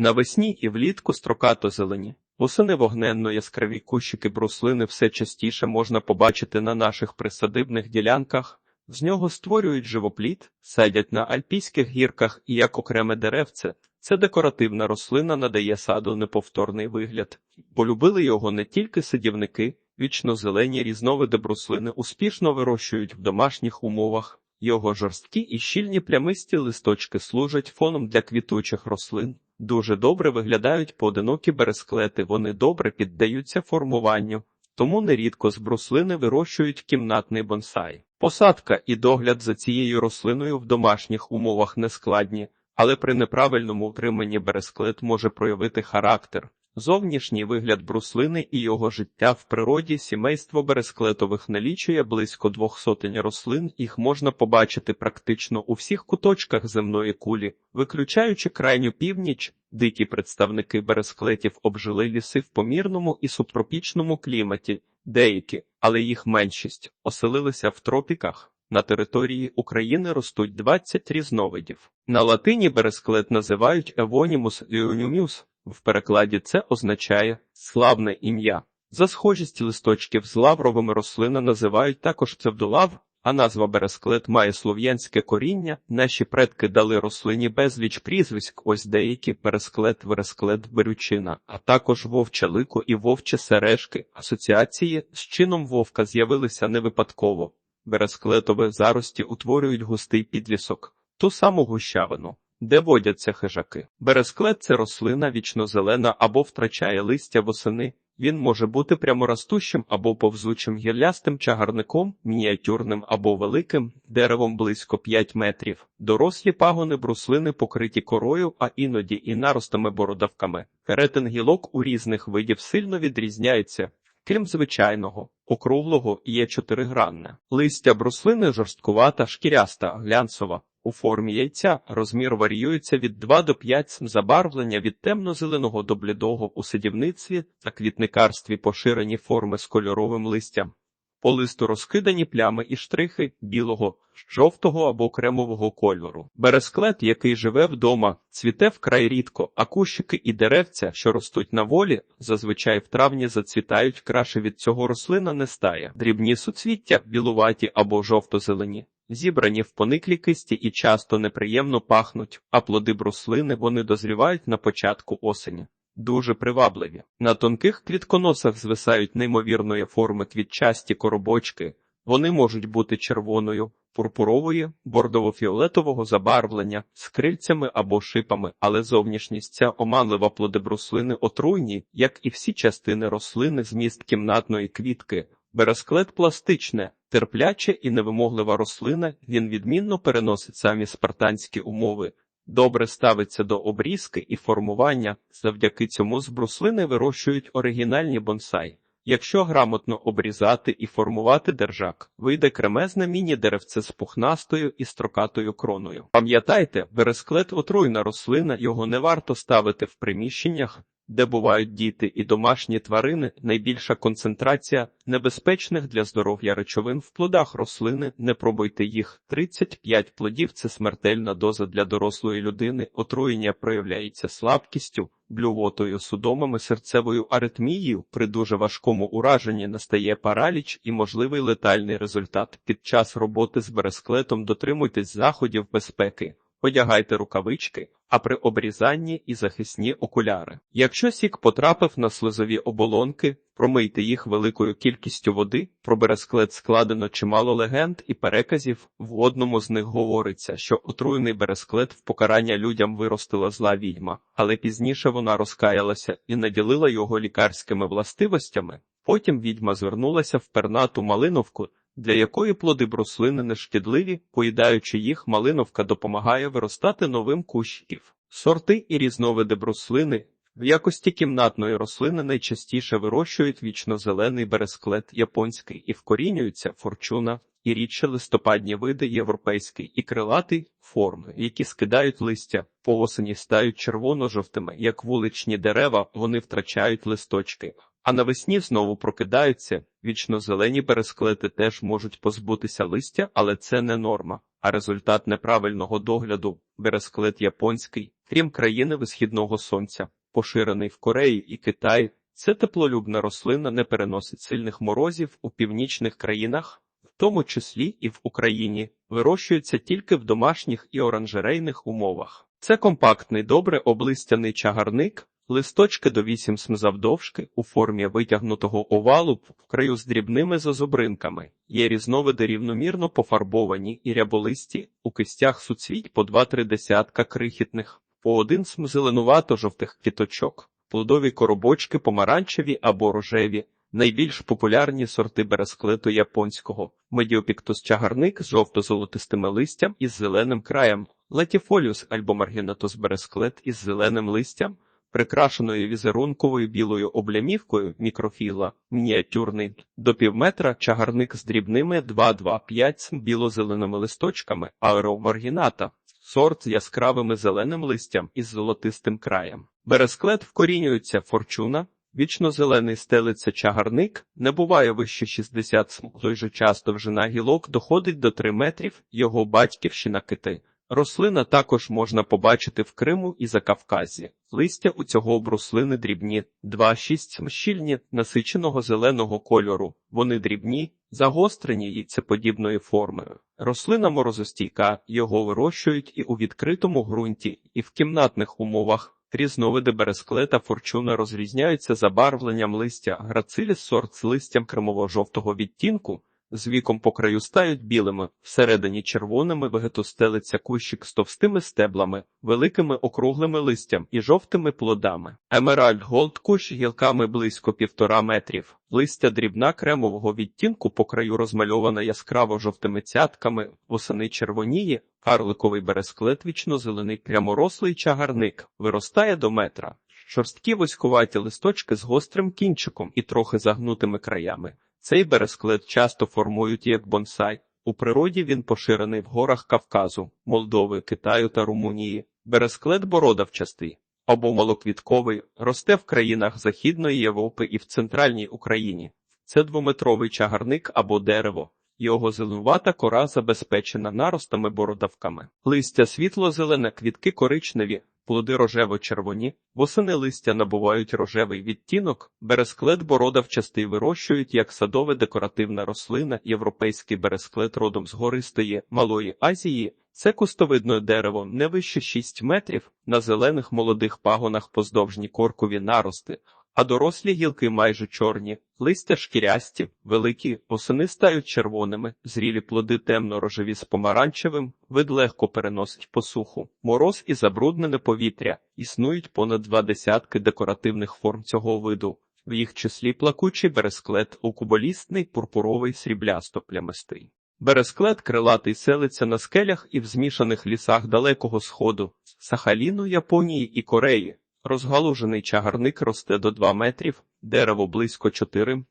Навесні і влітку строкато зелені. Восени вогненно яскраві кущики бруслини все частіше можна побачити на наших присадибних ділянках. З нього створюють живопліт, садять на альпійських гірках і як окреме деревце. Це декоративна рослина надає саду неповторний вигляд. Полюбили його не тільки садівники, вічно-зелені різновиди бруслини успішно вирощують в домашніх умовах. Його жорсткі і щільні плямисті листочки служать фоном для квітучих рослин. Дуже добре виглядають поодинокі бересклети, вони добре піддаються формуванню, тому нерідко з бруслини вирощують кімнатний бонсай. Посадка і догляд за цією рослиною в домашніх умовах не складні, але при неправильному утриманні бересклет може проявити характер. Зовнішній вигляд бруслини і його життя в природі сімейство бересклетових налічує близько двох сотень рослин, їх можна побачити практично у всіх куточках земної кулі, виключаючи крайню північ, дикі представники бересклетів обжили ліси в помірному і субтропічному кліматі, деякі, але їх меншість, оселилися в тропіках. На території України ростуть 20 різновидів. На латині бересклет називають Евонімус іонюміус, в перекладі це означає славне ім'я. За схожість листочків з лавровими рослини називають також псевдолав, а назва бересклет має слов'янське коріння. Наші предки дали рослині безліч прізвиськ, ось деякі пересклет, вересклет, берючина, а також вовче лико і вовче сережки. Асоціації з чином вовка з'явилися не випадково. Бересклетові зарості утворюють густий підлісок, ту саму гущавину де водяться хижаки. Бересклет це рослина вічнозелена або втрачає листя восени. Він може бути пряморостущим або повзучим гірлястим чагарником, мініатюрним або великим, деревом близько 5 метрів. Дорослі пагони бруслини покриті корою, а іноді і наростами бородавками. Перетин гілок у різних видів сильно відрізняється. Крім звичайного, округлого є чотиригранне. Листя бруслини жорсткувата, шкіряста, глянцова. У формі яйця розмір варіюється від 2 до 5 см, забарвлення від темно-зеленого до блідого у садівництві та квітникарстві поширені форми з кольоровим листям. По листу розкидані плями і штрихи білого, жовтого або кремового кольору. Бересклет, який живе вдома, цвіте вкрай рідко, а кущики і деревця, що ростуть на волі, зазвичай в травні зацвітають краще від цього рослина не стає. Дрібні суцвіття, білуваті або жовто-зелені. Зібрані в пониклі кисті і часто неприємно пахнуть, а плоди бруслини вони дозрівають на початку осені. Дуже привабливі. На тонких квітконосах звисають неймовірної форми квітчасті коробочки. Вони можуть бути червоною, пурпурової, бордово-фіолетового забарвлення, з крильцями або шипами, але зовнішність ця оманлива плоди бруслини отруйні, як і всі частини рослини зміст кімнатної квітки. Бересклет пластичне, терпляче і невимоглива рослина, він відмінно переносить самі спартанські умови, добре ставиться до обрізки і формування, завдяки цьому з бруслини вирощують оригінальні бонсай. Якщо грамотно обрізати і формувати держак, вийде кремезне міні-деревце з пухнастою і строкатою кроною. Пам'ятайте, бересклет отруйна рослина, його не варто ставити в приміщеннях, де бувають діти і домашні тварини, найбільша концентрація небезпечних для здоров'я речовин в плодах рослини. Не пробуйте їх. 35 плодів це смертельна доза для дорослої людини. Отруєння проявляється слабкістю, блювотою, судомами, серцевою аритмією. При дуже важкому ураженні настає параліч і можливий летальний результат. Під час роботи з бересклетом дотримуйтесь заходів безпеки. Одягайте рукавички, а при обрізанні і захисні окуляри. Якщо сік потрапив на слизові оболонки, промийте їх великою кількістю води, про бересклет складено чимало легенд і переказів. В одному з них говориться, що отруєний бересклет в покарання людям виростила зла відьма, але пізніше вона розкаялася і наділила його лікарськими властивостями. Потім відьма звернулася в пернату малиновку для якої плоди бруслини не шкідливі, поїдаючи їх, малиновка допомагає виростати новим кущиків. Сорти і різновиди бруслини в якості кімнатної рослини найчастіше вирощують вічно-зелений бересклет японський і вкорінюються форчуна і рідше листопадні види європейський і крилатий форми, які скидають листя, по осені стають червоно-жовтими, як вуличні дерева, вони втрачають листочки. А навесні знову прокидаються, вічно зелені бересклети теж можуть позбутися листя, але це не норма, а результат неправильного догляду. Бересклет японський крім країни висхідного сонця, поширений в Кореї і Китаї. Це теплолюбна рослина не переносить сильних морозів у північних країнах, в тому числі і в Україні, вирощується тільки в домашніх і оранжерейних умовах. Це компактний, добре облистяний чагарник, листочки до 8 см завдовжки у формі витягнутого овалу в краю з дрібними зазубринками. Є різновиди рівномірно пофарбовані і ряболисті, у кистях суцвіть по 2-3 десятка крихітних, по один см зеленувато-жовтих квіточок, плодові коробочки помаранчеві або рожеві. Найбільш популярні сорти бересклету японського медіопіктус чагарник з жовто-золотистими листям із зеленим краєм, латіфоліус або маргінатус бересклет із зеленим листям, прикрашеною візерунковою білою облямівкою мікрофіла, мініатюрний до півметра чагарник з дрібними 2-2-5 біло-зеленими листочками, аеромаргіната, сорт з яскравими зеленим листям із золотистим краєм. Бересклет вкорінюється форчуна. Вічно-зелений стелиться чагарник, не буває вище 60 см. Той же час довжина гілок доходить до 3 метрів, його батьківщина кити. Рослина також можна побачити в Криму і Закавказі. Листя у цього оброслини дрібні, 2-6 щільні, насиченого зеленого кольору. Вони дрібні, загострені яйцеподібної форми. Рослина морозостійка, його вирощують і у відкритому ґрунті, і в кімнатних умовах. Різновиди бересклета форчуна розрізняються забарвленням листя, грациліс сорт з листям кремово-жовтого відтінку, з віком по краю стають білими, всередині червоними вегетостелиться кущик з товстими стеблами, великими округлими листям і жовтими плодами. Емеральд Голд кущ гілками близько півтора метрів. Листя дрібна кремового відтінку по краю розмальована яскраво жовтими цятками, восени червоніє, карликовий бересклет вічно-зелений пряморослий чагарник, виростає до метра. Шорсткі вузькуваті листочки з гострим кінчиком і трохи загнутими краями. Цей бересклет часто формують як бонсай. У природі він поширений в горах Кавказу, Молдови, Китаю та Румунії. Бересклет бородавчастий або малоквітковий, росте в країнах Західної Європи і в центральній Україні. Це двометровий чагарник або дерево. Його зеленувата кора забезпечена наростами бородавками. Листя світло-зелене, квітки коричневі, плоди рожево-червоні, восени листя набувають рожевий відтінок, бересклет бородавчастий вирощують як садове декоративна рослина, європейський бересклет родом з гористої Малої Азії. Це кустовидне дерево не вище 6 метрів, на зелених молодих пагонах поздовжні коркові нарости, а дорослі гілки майже чорні, листя шкірясті, великі, осени стають червоними, зрілі плоди темно-рожеві з помаранчевим, вид легко переносить посуху, мороз і забруднене повітря. Існують понад два десятки декоративних форм цього виду. В їх числі плакучий бересклет, укуболістний, пурпуровий, сріблясто-плямистий. Бересклет крилатий селиться на скелях і в змішаних лісах Далекого Сходу, Сахаліну, Японії і Кореї. Розгалужений чагарник росте до 2 метрів, дерево близько 4,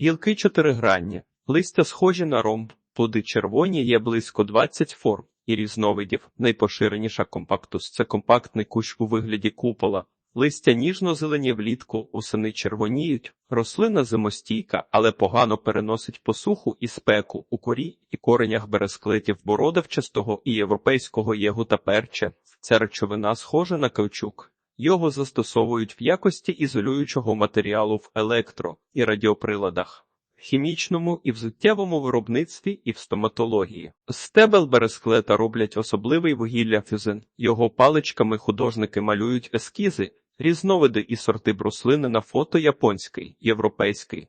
гілки чотиригранні, листя схожі на ромб, плоди червоні є близько 20 форм і різновидів. Найпоширеніша компактус це компактний кущ у вигляді купола. Листя ніжно-зелені влітку, усени червоніють, рослина зимостійка, але погано переносить посуху і спеку у корі і коренях бересклетів бородавчастого і європейського єгу та перче. Ця речовина схожа на каучук. Його застосовують в якості ізолюючого матеріалу в електро і радіоприладах, хімічному і взуттєвому виробництві і в стоматології. Стебел бересклета роблять особливий вугілля фюзен. Його паличками художники малюють ескізи, різновиди і сорти бруслини на фото японський, європейський.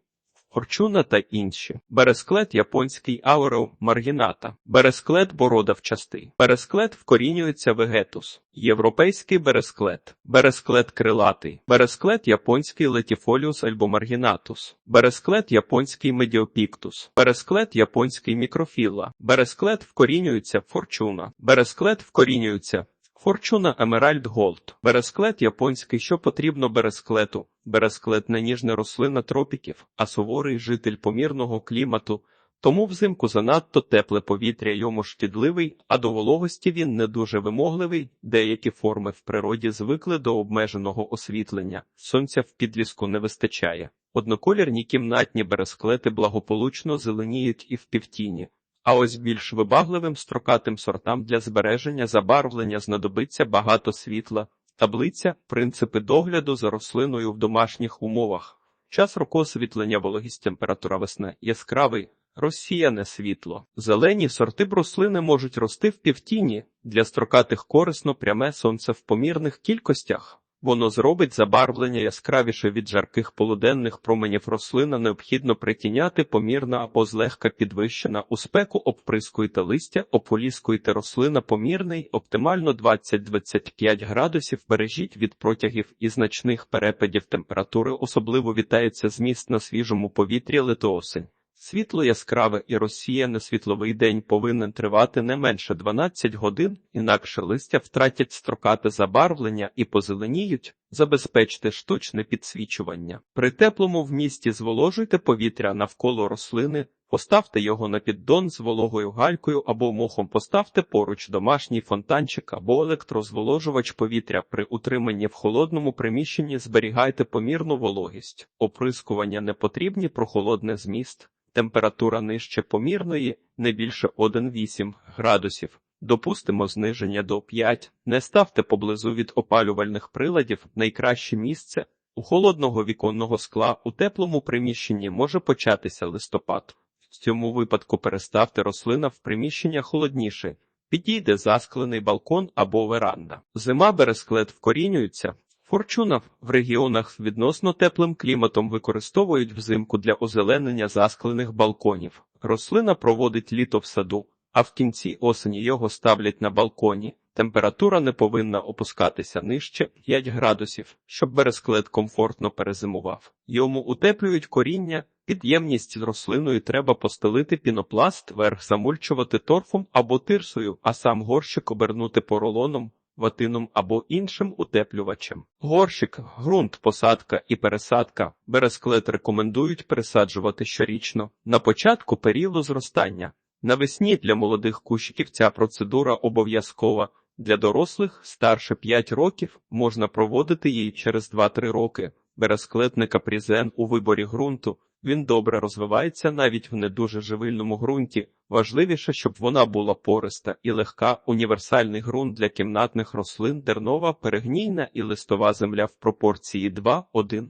Форчуна та інші. Бересклет японський аурео маргіната. Бересклет бородавчастий. Бересклет вкорінюється вегетус. Європейський бересклет. Бересклет крилатий. Бересклет японський летіфоліус або маргінатус. Бересклет японський медіопіктус. Бересклет японський мікрофіла. Бересклет вкорінюється форчуна. Бересклет вкорінюється Форчуна Емеральд Голд. Бересклет японський, що потрібно бересклету. Бересклет не рослина тропіків, а суворий житель помірного клімату. Тому взимку занадто тепле повітря йому шкідливий, а до вологості він не дуже вимогливий. Деякі форми в природі звикли до обмеженого освітлення. Сонця в підліску не вистачає. Одноколірні кімнатні бересклети благополучно зеленіють і в півтіні А ось більш вибагливим строкатим сортам для збереження забарвлення знадобиться багато світла. Таблиця принципи догляду за рослиною в домашніх умовах. Час року освітлення, вологість, температура весни, яскравий, розсіяне світло. Зелені сорти бруслини можуть рости в півтіні. Для строкатих корисно пряме сонце в помірних кількостях. Воно зробить забарвлення яскравіше від жарких полуденних променів рослина необхідно притіняти помірна або злегка підвищена. У спеку обприскуйте листя, ополіскуйте рослина помірний, оптимально 20-25 градусів, бережіть від протягів і значних перепадів. Температури, особливо вітається зміст на свіжому повітрі лето-осень. Світло яскраве і розсіяне світловий день повинен тривати не менше 12 годин, інакше листя втратять строкате забарвлення і позеленіють. Забезпечте штучне підсвічування. При теплому вмісті зволожуйте повітря навколо рослини, поставте його на піддон з вологою галькою або мохом, поставте поруч домашній фонтанчик або електрозволожувач повітря. При утриманні в холодному приміщенні зберігайте помірну вологість. Оприскування не потрібні прохолодне зміст. Температура нижче помірної, не більше 1,8 градусів. Допустимо зниження до 5. Не ставте поблизу від опалювальних приладів найкраще місце. У холодного віконного скла у теплому приміщенні може початися листопад. В цьому випадку переставте рослина в приміщення холодніше. Підійде засклений балкон або веранда. Зима бересклет вкорінюється. Форчуна в регіонах з відносно теплим кліматом використовують взимку для озеленення засклених балконів. Рослина проводить літо в саду, а в кінці осені його ставлять на балконі. Температура не повинна опускатися нижче 5 градусів, щоб бересклет комфортно перезимував. Йому утеплюють коріння, підємність з рослиною треба постелити пінопласт, верх замульчувати торфом або тирсою, а сам горщик обернути поролоном ватином або іншим утеплювачем. Горщик, ґрунт, посадка і пересадка. Бересклет рекомендують пересаджувати щорічно на початку періоду зростання. Навесні для молодих кущиків ця процедура обов'язкова. Для дорослих старше 5 років можна проводити її через 2-3 роки. Бересклет не капрізен у виборі ґрунту. Він добре розвивається навіть в не дуже живильному ґрунті. Важливіше, щоб вона була пориста і легка. Універсальний ґрунт для кімнатних рослин, дернова, перегнійна і листова земля в пропорції 2-1-1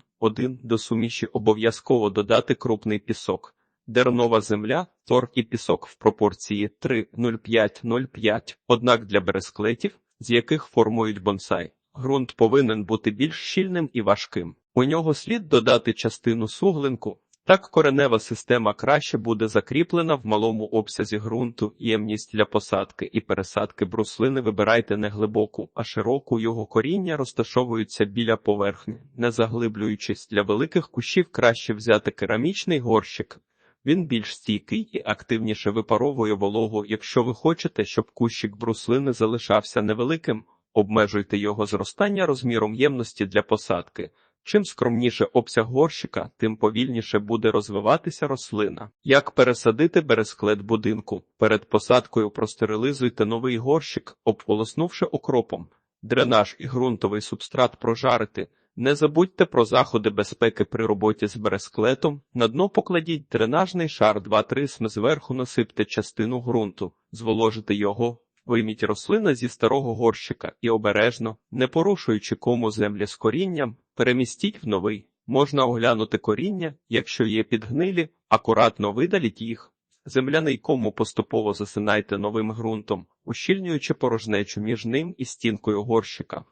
до суміші обов'язково додати крупний пісок. Дернова земля, торф і пісок в пропорції 3,05,05. Однак для бересклетів, з яких формують бонсай, ґрунт повинен бути більш щільним і важким. У нього слід додати частину суглинку. Так коренева система краще буде закріплена в малому обсязі ґрунту, ємність для посадки і пересадки бруслини вибирайте не глибоку, а широку його коріння розташовуються біля поверхні, не заглиблюючись для великих кущів краще взяти керамічний горщик. Він більш стійкий і активніше випаровує вологу. Якщо ви хочете, щоб кущик бруслини залишався невеликим, обмежуйте його зростання розміром ємності для посадки. Чим скромніше обсяг горщика, тим повільніше буде розвиватися рослина. Як пересадити бересклет будинку? Перед посадкою простерилизуйте новий горщик, обполоснувши окропом. Дренаж і ґрунтовий субстрат прожарити. Не забудьте про заходи безпеки при роботі з бересклетом. На дно покладіть дренажний шар 2-3 см зверху насипте частину ґрунту, зволожите його. Вийміть рослина зі старого горщика і обережно, не порушуючи кому землі з корінням, перемістіть в новий. Можна оглянути коріння, якщо є підгнилі, акуратно видаліть їх. Земляний кому поступово засинайте новим ґрунтом, ущільнюючи порожнечу між ним і стінкою горщика.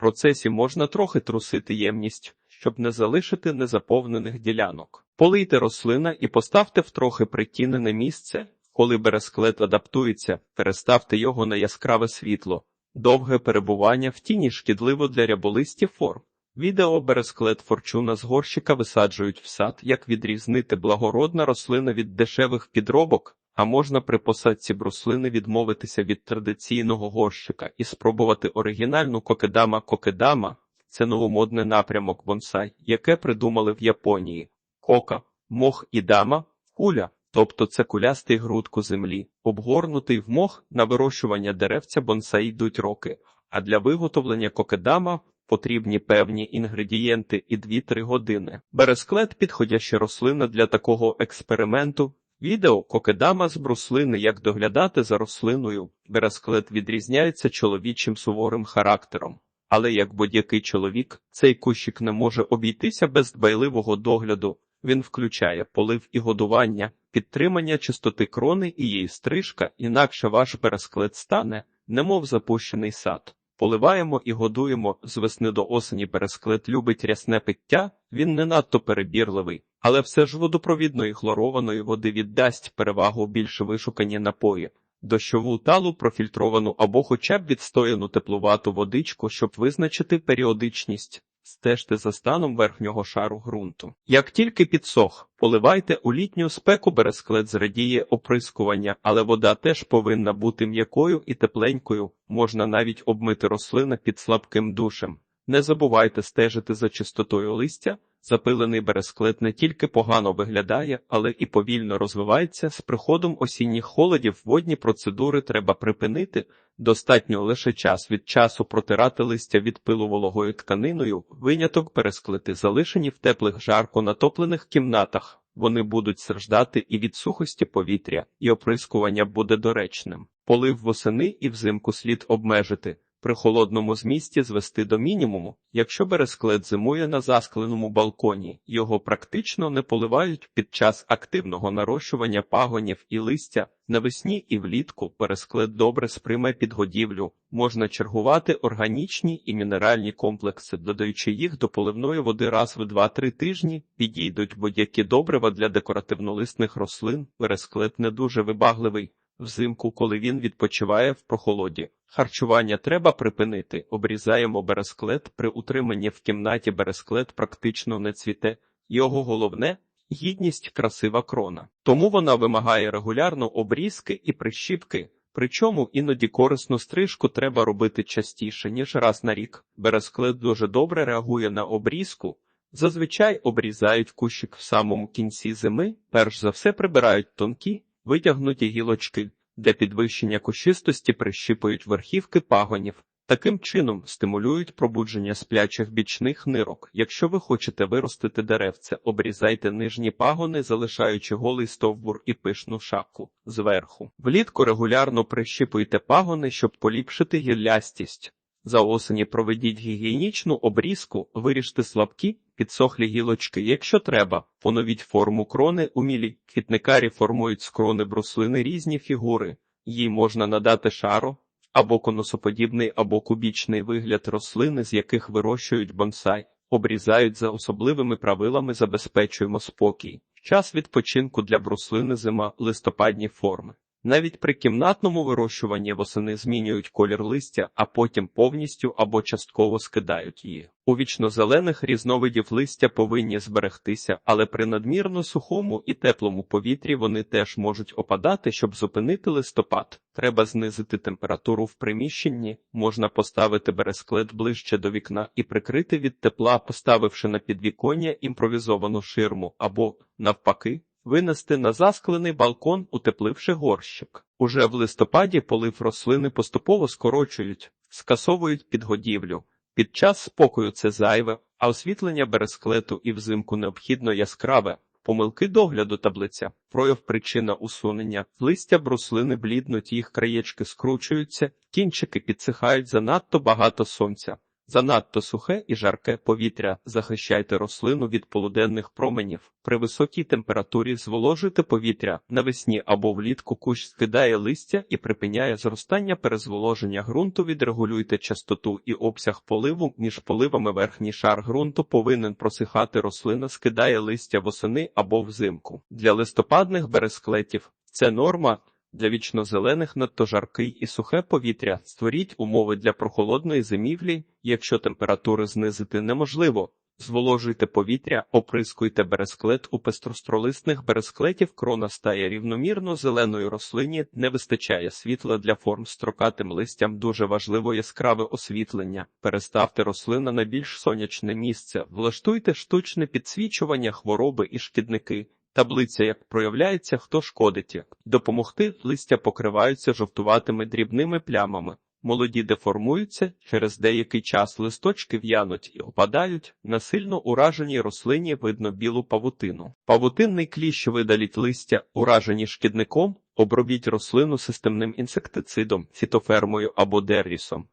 Процесі можна трохи трусити ємність, щоб не залишити незаповнених ділянок. Полийте рослина і поставте в трохи притінене місце. Коли бересклет адаптується, переставте його на яскраве світло. Довге перебування в тіні шкідливо для ряболистів форм. Відео бересклет форчуна з горщика висаджують в сад, як відрізнити благородна рослина від дешевих підробок, а можна при посадці бруслини відмовитися від традиційного горщика і спробувати оригінальну кокедама кокедама. Це новомодний напрямок бонсай, яке придумали в Японії. Кока, мох і дама, куля. Тобто це кулястий грудку землі, обгорнутий в мох на вирощування деревця бонсай йдуть роки, а для виготовлення кокедама потрібні певні інгредієнти і 2-3 години. Бересклет підходяща рослина для такого експерименту. Відео Кокедама з бруслини Як доглядати за рослиною. Бересклет відрізняється чоловічим суворим характером. Але як будь-який чоловік, цей кущик не може обійтися без дбайливого догляду. Він включає полив і годування, підтримання чистоти крони і її стрижка, інакше ваш бересклет стане, немов запущений сад. Поливаємо і годуємо з весни до осені бересклет любить рясне пиття, він не надто перебірливий, але все ж водопровідної хлорованої води віддасть перевагу більш вишукані напої. Дощову талу профільтровану або хоча б відстояну теплувату водичку, щоб визначити періодичність. Стежте за станом верхнього шару ґрунту. Як тільки підсох, поливайте у літню спеку бересклет зрадіє оприскування, але вода теж повинна бути м'якою і тепленькою, можна навіть обмити рослина під слабким душем. Не забувайте стежити за чистотою листя. Запилений бересклет не тільки погано виглядає, але і повільно розвивається. З приходом осінніх холодів водні процедури треба припинити. Достатньо лише час від часу протирати листя від пилу вологою тканиною, виняток бересклети залишені в теплих жарко натоплених кімнатах. Вони будуть страждати і від сухості повітря, і оприскування буде доречним. Полив восени і взимку слід обмежити. При холодному змісті звести до мінімуму, якщо бересклет зимує на заскленому балконі, його практично не поливають під час активного нарощування пагонів і листя. Навесні і влітку бересклет добре сприйме підгодівлю, можна чергувати органічні і мінеральні комплекси, додаючи їх до поливної води раз в 2-3 тижні, підійдуть будь-які добрива для декоративнолисних рослин, бересклет не дуже вибагливий. Взимку, коли він відпочиває в прохолоді. Харчування треба припинити. Обрізаємо бересклет. При утриманні в кімнаті бересклет практично не цвіте. Його головне гідність красива крона. Тому вона вимагає регулярно обрізки і прищіпки. Причому іноді корисну стрижку треба робити частіше, ніж раз на рік. Бересклет дуже добре реагує на обрізку. Зазвичай обрізають кущик в самому кінці зими, перш за все прибирають тонкі, витягнуті гілочки. Для підвищення кущистості прищіпують верхівки пагонів. Таким чином стимулюють пробудження сплячих бічних нирок. Якщо ви хочете виростити деревце, обрізайте нижні пагони, залишаючи голий стовбур і пишну шапку зверху. Влітку регулярно прищіпуйте пагони, щоб поліпшити гіллястість. За осені проведіть гігієнічну обрізку, виріжте слабкі, підсохлі гілочки, якщо треба, поновіть форму крони умілі. Квітникарі формують з крони бруслини різні фігури, їй можна надати шаро або конусоподібний, або кубічний вигляд рослини, з яких вирощують бонсай, обрізають за особливими правилами, забезпечуємо спокій. Час відпочинку для бруслини зима листопадні форми. Навіть при кімнатному вирощуванні восени змінюють колір листя, а потім повністю або частково скидають її. У вічнозелених різновидів листя повинні зберегтися, але при надмірно сухому і теплому повітрі вони теж можуть опадати, щоб зупинити листопад. Треба знизити температуру в приміщенні, можна поставити бересклет ближче до вікна і прикрити від тепла, поставивши на підвіконня імпровізовану ширму або, навпаки, Винести на засклений балкон, утепливши горщик. Уже в листопаді полив рослини поступово скорочують, скасовують підгодівлю. Під час спокою це зайве, а освітлення бересклету і взимку необхідно яскраве. Помилки догляду таблиця, прояв причина усунення, листя бруслини бліднуть, їх краєчки скручуються, кінчики підсихають занадто багато сонця. Занадто сухе і жарке повітря захищайте рослину від полуденних променів. При високій температурі зволожуйте повітря навесні або влітку кущ скидає листя і припиняє зростання перезволоження ґрунту. Відрегулюйте частоту і обсяг поливу. Між поливами верхній шар ґрунту повинен просихати рослина, скидає листя восени або взимку. Для листопадних бересклетів це норма. Для вічнозелених надто жаркий і сухе повітря створіть умови для прохолодної зимівлі, якщо температури знизити неможливо. Зволожуйте повітря, оприскуйте бересклет у пестростролисних бересклетів, крона стає рівномірно зеленої рослині, не вистачає світла для форм строкатим листям. Дуже важливо яскраве освітлення. Переставте рослина на більш сонячне місце, влаштуйте штучне підсвічування хвороби і шкідники. Таблиця, як проявляється, хто шкодить, як допомогти листя покриваються жовтуватими дрібними плямами. молоді деформуються, через деякий час листочки в'януть і опадають, на сильно ураженій рослині видно білу павутину. Павутинний кліщ видаліть листя, уражені шкідником, обробіть рослину системним інсектицидом, фітофермою або деррісом.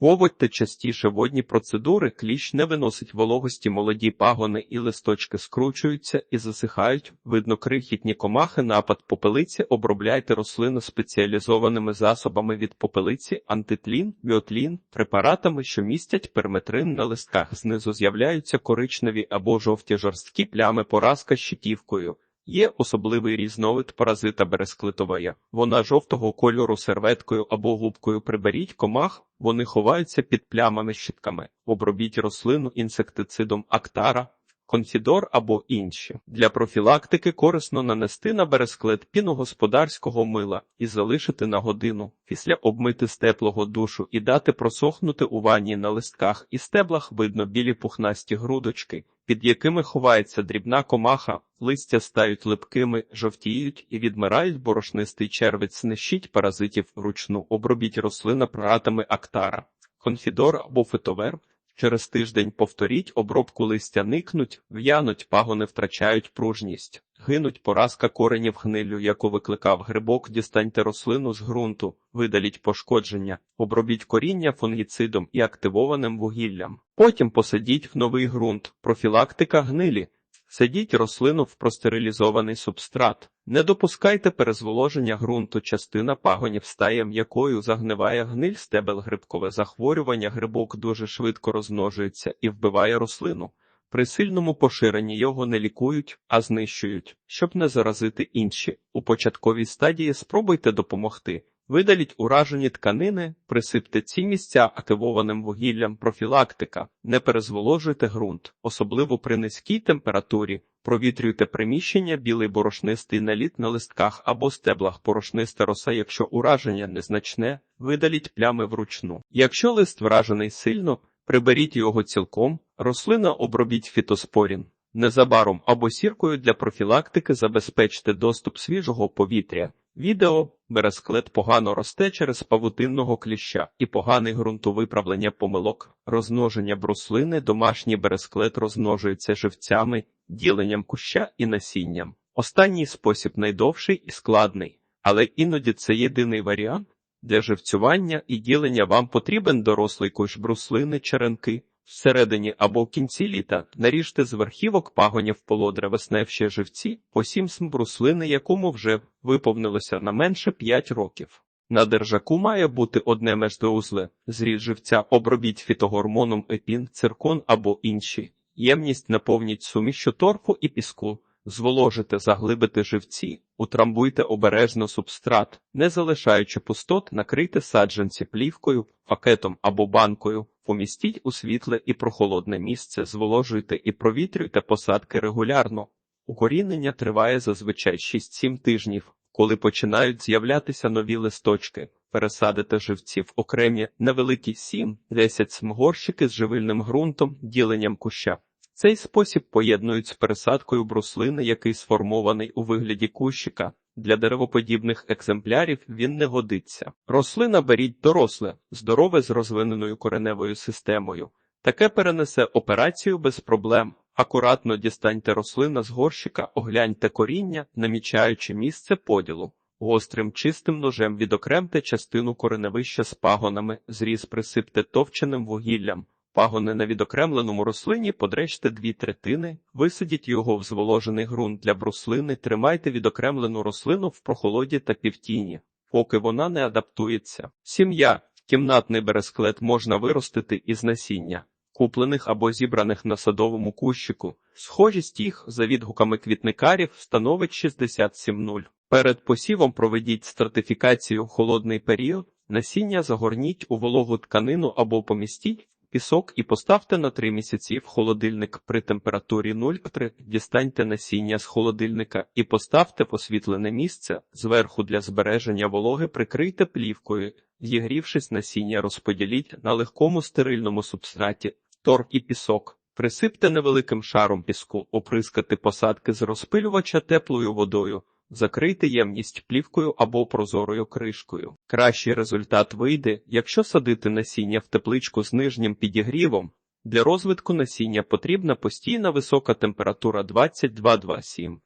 Поводьте частіше водні процедури, кліщ не виносить вологості, молоді пагони і листочки скручуються і засихають. Видно крихітні комахи, напад попелиці, обробляйте рослину спеціалізованими засобами від попелиці, антитлін, біотлін, препаратами, що містять перметрин на листках. Знизу з'являються коричневі або жовті жорсткі плями поразка щитівкою. Є особливий різновид паразита бересклитовая. Вона жовтого кольору серветкою або губкою приберіть комах, вони ховаються під плямами щитками. Обробіть рослину інсектицидом актара, конфідор або інші. Для профілактики корисно нанести на бересклет піну господарського мила і залишити на годину. Після обмити з теплого душу і дати просохнути у ванні на листках і стеблах видно білі пухнасті грудочки, під якими ховається дрібна комаха, листя стають липкими, жовтіють і відмирають борошнистий червець, нищить паразитів вручну, обробіть рослина пратами актара, конфідор або фитовер. Через тиждень повторіть обробку листя никнуть, в'януть, пагони втрачають пружність, гинуть поразка коренів гнилю, яку викликав грибок, дістаньте рослину з ґрунту, видаліть пошкодження, обробіть коріння фунгіцидом і активованим вугіллям. Потім посадіть в новий ґрунт, профілактика гнилі. Садіть рослину в простерилізований субстрат. Не допускайте перезволоження ґрунту. Частина пагонів стає м'якою, загниває гниль, стебел грибкове захворювання. Грибок дуже швидко розмножується і вбиває рослину. При сильному поширенні його не лікують, а знищують, щоб не заразити інші. У початковій стадії спробуйте допомогти. Видаліть уражені тканини, присипте ці місця активованим вугіллям профілактика, не перезволожуйте ґрунт, особливо при низькій температурі, провітрюйте приміщення, білий борошнистий наліт на листках або стеблах порошниста роса, якщо ураження незначне, видаліть плями вручну. Якщо лист вражений сильно, приберіть його цілком, рослина обробіть фітоспорін. Незабаром або сіркою для профілактики забезпечте доступ свіжого повітря. Відео бересклет погано росте через павутинного кліща і поганий ґрунтовиправлення помилок, розмноження бруслини, домашній бересклет розмножується живцями, діленням куща і насінням. Останній спосіб найдовший і складний, але іноді це єдиний варіант. Для живцювання і ділення вам потрібен дорослий кущ бруслини черенки. Всередині або в кінці літа наріжте з верхівок пагонів полодревесневші живці по сім см бруслини, якому вже виповнилося на менше 5 років. На держаку має бути одне междоузле, зріз живця обробіть фітогормоном епін, циркон або інші. Ємність наповніть сумішю торфу і піску. Зволожите, заглибите живці, утрамбуйте обережно субстрат, не залишаючи пустот, накрийте саджанці плівкою, пакетом або банкою, помістіть у світле і прохолодне місце, зволожуйте і провітрюйте посадки регулярно. Укорінення триває зазвичай 6-7 тижнів, коли починають з'являтися нові листочки. Пересадите живці в окремі невеликі 7-10 смгорщики з живильним ґрунтом, діленням куща. Цей спосіб поєднують з пересадкою бруслини, який сформований у вигляді кущика. Для деревоподібних екземплярів він не годиться. Рослина беріть доросле, здорове з розвиненою кореневою системою. Таке перенесе операцію без проблем. Акуратно дістаньте рослина з горщика, огляньте коріння, намічаючи місце поділу. Гострим чистим ножем відокремте частину кореневища з пагонами, зріз присипте товченим вугіллям. Пагони на відокремленому рослині подрежте дві третини, висадіть його в зволожений ґрунт для бруслини, тримайте відокремлену рослину в прохолоді та півтіні, поки вона не адаптується. Сім'я, кімнатний бересклет можна виростити із насіння, куплених або зібраних на садовому кущику. Схожість їх за відгуками квітникарів становить 67,0. Перед посівом проведіть стратифікацію в холодний період, насіння загорніть у вологу тканину або помістіть пісок і поставте на 3 місяці в холодильник при температурі 0,3, дістаньте насіння з холодильника і поставте в освітлене місце, зверху для збереження вологи прикрийте плівкою, зігрівшись насіння розподіліть на легкому стерильному субстраті, торф і пісок. Присипте невеликим шаром піску, оприскати посадки з розпилювача теплою водою. Закрийте ємність плівкою або прозорою кришкою. Кращий результат вийде, якщо садити насіння в тепличку з нижнім підігрівом. Для розвитку насіння потрібна постійна висока температура 22-27.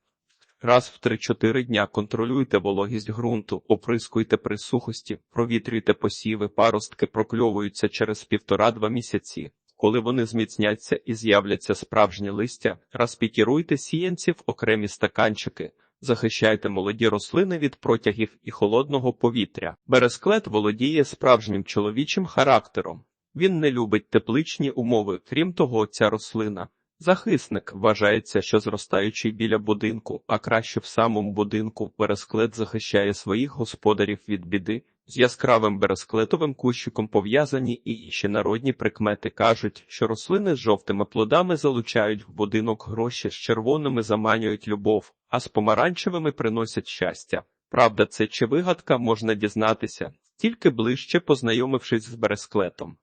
Раз в 3-4 дня контролюйте вологість ґрунту, оприскуйте при сухості, провітрюйте посіви, паростки прокльовуються через 1,5-2 місяці. Коли вони зміцняться і з'являться справжні листя, розпікіруйте сіянці в окремі стаканчики, захищайте молоді рослини від протягів і холодного повітря. Бересклет володіє справжнім чоловічим характером. Він не любить тепличні умови, крім того, ця рослина. Захисник вважається, що зростаючий біля будинку, а краще в самому будинку, бересклет захищає своїх господарів від біди. З яскравим бересклетовим кущиком пов'язані і ще народні прикмети кажуть, що рослини з жовтими плодами залучають в будинок гроші, з червоними заманюють любов, а з помаранчевими приносять щастя. Правда, це чи вигадка можна дізнатися, тільки ближче познайомившись з бересклетом.